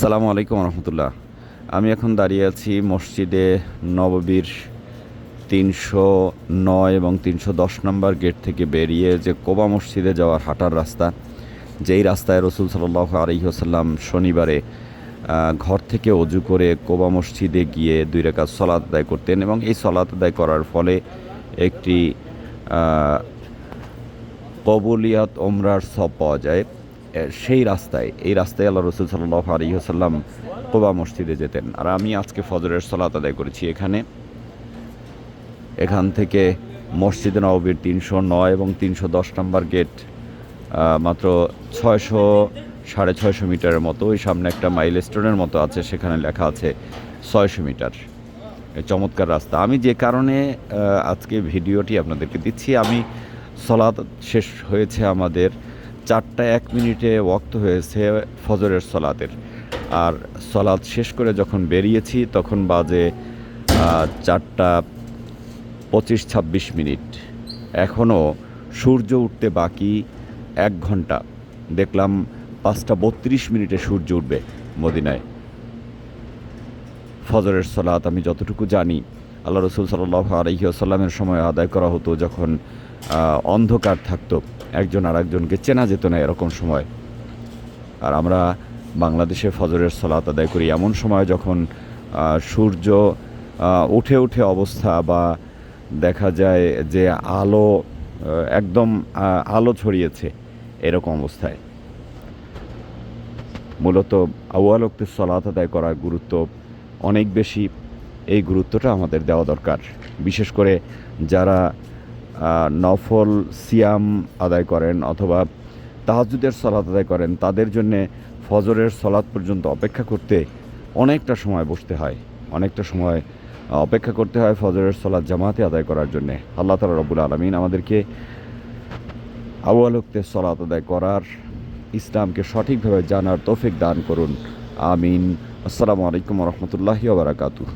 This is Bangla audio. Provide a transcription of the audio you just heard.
সালামু আলাইকুম রহমতুল্লাহ। আমি এখন দাঁড়িয়ে আছি মসজিদে নববীর তিনশো নয় এবং তিনশো দশ নম্বর গেট থেকে বেরিয়ে যে কোবা মসজিদে যাওয়ার হাঁটার রাস্তা, যেই রাস্তায় রসুল সাল্লাহ আলহিহসাল্লাম শনিবারে ঘর থেকে অজু করে কোবা মসজিদে গিয়ে দুই রেখা সলাত আদায় করতেন এবং এই সলাত আদায় করার ফলে একটি কবুলিয়াত ওমরার সব পাওয়া যায়। সেই রাস্তায়, এই রাস্তায় আল্লাহ রসুল সাল্লাহ আলহিহাসাল্লাম কোবা মসজিদে যেতেন। আর আমি আজকে ফজরের সলাত আদায় করেছি এখানে। এখান থেকে মসজিদে নববীর তিনশো নয় এবং তিনশো দশ নম্বর গেট মাত্র ছয়শো, সাড়ে ছয়শো মিটারের মতো। ওই সামনে একটা মাইল স্টোনের মতো আছে, সেখানে লেখা আছে ছয়শো মিটার। চমৎকার রাস্তা। আমি যে কারণে আজকে ভিডিওটি আপনাদেরকে দিচ্ছি, আমি সলাদ শেষ হয়েছে আমাদের চারটা এক মিনিটে ওয়াক্ত হয়েছে ফজরের সলাতের। আর সলাদ শেষ করে যখন বেরিয়েছি, তখন বাজে চারটা পঁচিশ ছাব্বিশ মিনিট। এখনও সূর্য উঠতে বাকি এক ঘণ্টা। দেখলাম পাঁচটা বত্রিশ মিনিটে সূর্য উঠবে মদিনায়। ফজরের সলাত আমি যতটুকু জানি আল্লাহ রসুল সাল্লাহ আলহিউসাল্লামের সময় আদায় করা হতো যখন অন্ধকার থাকতো, একজন আর একজনকে চেনা যেত না এরকম সময়। আর আমরা বাংলাদেশে ফজরের সলাত আদায় করি এমন সময় যখন সূর্য উঠে উঠে অবস্থা বা দেখা যায় যে আলো একদম আলো ছড়িয়েছে এরকম অবস্থায়। মূলত আউয়ালক্তের সলাত আদায় করার গুরুত্ব অনেক বেশি। এই গুরুত্বটা আমাদের দেওয়া দরকার। বিশেষ করে যারা নফল সিয়াম আদায় করেন অথবা তাহাজুদের সলাত আদায় করেন, তাদের জন্যে ফজরের সলাৎ পর্যন্ত অপেক্ষা করতে অনেকটা সময় বসতে হয়। অনেকটা সময় অপেক্ষা করতে হয় ফজরের সলাৎ জামাতে আদায় করার জন্যে। আল্লাহ তালা রবুল আলমিন আমাদেরকে আউয়ালুক্তের সলাত আদায় করার ইসলামকে সঠিকভাবে জানার তৌফিক দান করুন। আমিন। আসসালামু আলাইকুম রহমতুল্লাহি ওবরাকাতুহ